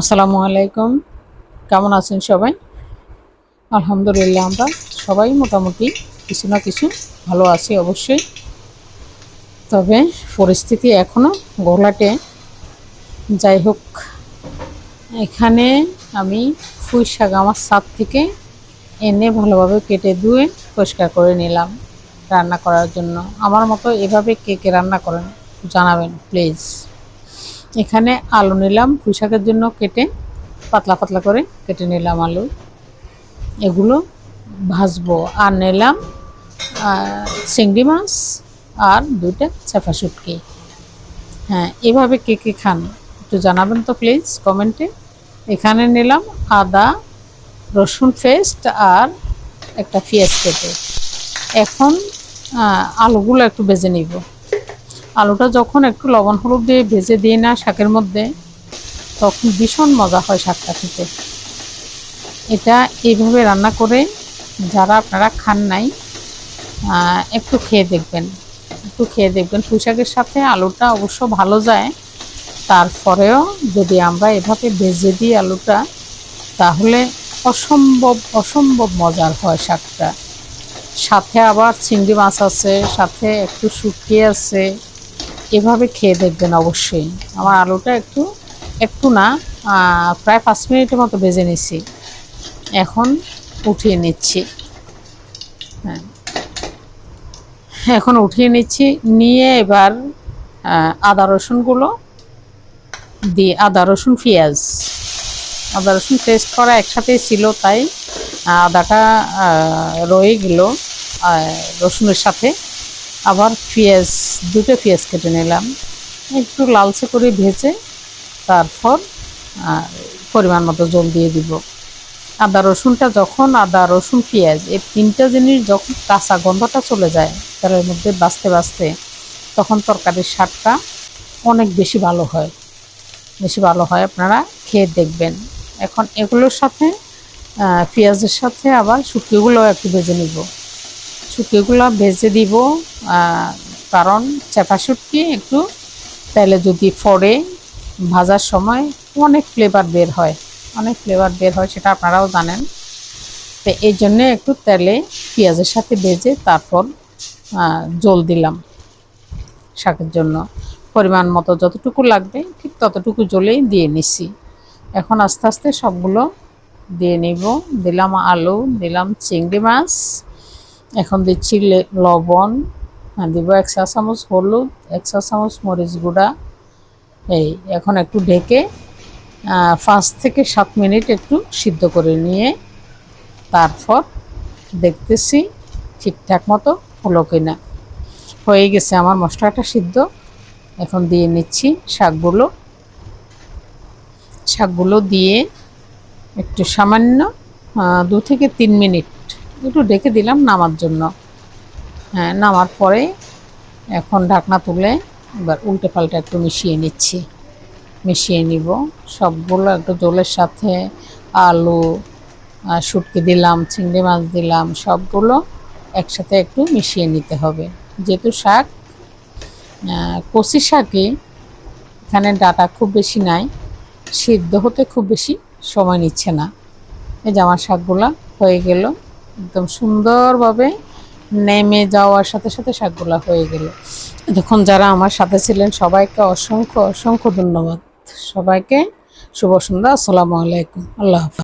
আসসালামু আলাইকুম। কেমন আছেন সবাই? আলহামদুলিল্লাহ আমরা সবাই মোটামুটি কিছু না কিছু ভালো আছি অবশ্যই। তবে পরিস্থিতি এখনও ঘোলাটে যাই হোক, এখানে আমি ফুই শাক আমার ছাদ থেকে এনে ভালোভাবে কেটে ধুয়ে পরিষ্কার করে নিলাম রান্না করার জন্য। আমার মতো এভাবে কে কে রান্না করেন জানাবেন, প্লিজ। এখানে আলু নিলাম পুঁই শাকের জন্য কেটে, পাতলা পাতলা করে কেটে নিলাম আলু। এগুলো ভাজবো। আর নিলাম চিংড়ি মাছ আর দুইটা চেপা শুটকি। হ্যাঁ এভাবে কে কে খান একটু জানাবেন তো প্লিজ কমেন্টে। এখানে নিলাম আদা, রসুন পেস্ট আর একটা পেঁয়াজ কেটে। এখন আলুগুলো একটু বেজে নিব। আলুটা যখন একটু লবণ হলুদ দিয়ে ভেজে দিই না শাকের মধ্যে, তখন ভীষণ মজা হয় শাকটা খেতে। এটা এইভাবে রান্না করে যারা আপনারা খান নাই একটু খেয়ে দেখবেন। একটু খেয়ে দেখবেন পুঁশাকের সাথে আলুটা অবশ্য ভালো যায়। তারপরেও যদি আমরা এভাবে ভেজে দিই আলুটা, তাহলে অসম্ভব অসম্ভব মজার হয় শাকটা। সাথে আবার চিংড়ি মাছ আছে, সাথে একটু শুকিয়ে আছে এভাবে খেয়ে দেখবেন অবশ্যই। আমার আলুটা একটু একটু না প্রায় পাঁচ মিনিটের মতো ভেজে নিচ্ছি এখন উঠিয়ে নিচ্ছি। হ্যাঁ। এখন উঠিয়ে নিচ্ছি, নিয়ে এবার আদা রসুনগুলো দিয়ে, আদা রসুন পেঁয়াজ। আদা রসুন পেস্ট করা একসাথেই ছিল, তাই আদাটা রয়ে গেল রসুনের সাথে। আবার পেঁয়াজ দুটো পেঁয়াজ কেটে নিলাম। একটু লালচে করে ভেজে তারপর পরিমাণ মতো জল দিয়ে দিব। আদা, রসুনটা যখন আদা, রসুন পেঁয়াজ এই তিনটা জিনিস যখন কাঁচা গন্ধটা চলে যায়, তার মধ্যে বাঁচতে বাঁচতে তখন তরকারির স্বাদটা অনেক বেশি ভালো হয়। বেশি ভালো হয়, আপনারা খেয়ে দেখবেন। এখন এগুলোর সাথে পেঁয়াজের সাথে আবার শুকিয়েগুলো একটু ভেজে নিব। শুটকিগুলো ভেজে দিব কারণ চেপা শুটকি একটু তেলে যদি ফড়ে, ভাজার সময় অনেক ফ্লেভার বের হয়, অনেক ফ্লেভার বের হয়, সেটা আপনারাও জানেন। তো এই জন্যে একটু তেলে পেঁয়াজের সাথে ভেজে তারপর জল দিলাম শাকের জন্য। পরিমাণ মতো যতটুকু লাগবে, ঠিক ততটুকু জলেই দিয়ে নিছি। এখন আস্তে আস্তে সবগুলো দিয়ে নিব। দিলাম আলু, দিলাম চিংড়ি মাছ এখন দিচ্ছি লবণ। হ্যাঁ দিব এক চা চামচ হলুদ, এক চা চামচ মরিচ গুঁড়া। এই, এখন একটু ঢেকে পাঁচ থেকে সাত মিনিট একটু সিদ্ধ করে নিয়ে তারপর দেখতেছি ঠিকঠাক মতো হলো কিনা। হয়ে গেছে আমার মশলাটা সিদ্ধ। এখন দিয়ে নিচ্ছি শাকগুলো। শাকগুলো দিয়ে একটু সামান্য দু থেকে তিন মিনিট একটু ডেকে দিলাম নামার জন্য। হ্যাঁ নামার পরে এখন ঢাকনা তুলে এবার উল্টে পাল্টে একটু মিশিয়ে নিচ্ছি। মিশিয়ে নিব। সবগুলো একটু জলের সাথে আলু শুটকি দিলাম, চিংড়ি মাছ দিলাম, সবগুলো একসাথে একটু মিশিয়ে নিতে হবে। যেহেতু শাক কচি শাকে এখানে ডাটা খুব বেশি নাই, সিদ্ধ হতে খুব বেশি সময় নিচ্ছে না। এই জামার শাকগুলো হয়ে গেল। একদম সুন্দরভাবে নেমে যাওয়ার সাথে সাথে শাকগুলা হয়ে গেল। যখন যারা আমার সাথে ছিলেন, সবাইকে অসংখ্য অসংখ্য ধন্যবাদ। সবাইকে শুভ সন্ধ্যা, আসসালামু আলাইকুম। আল্লাহ হাফিজ।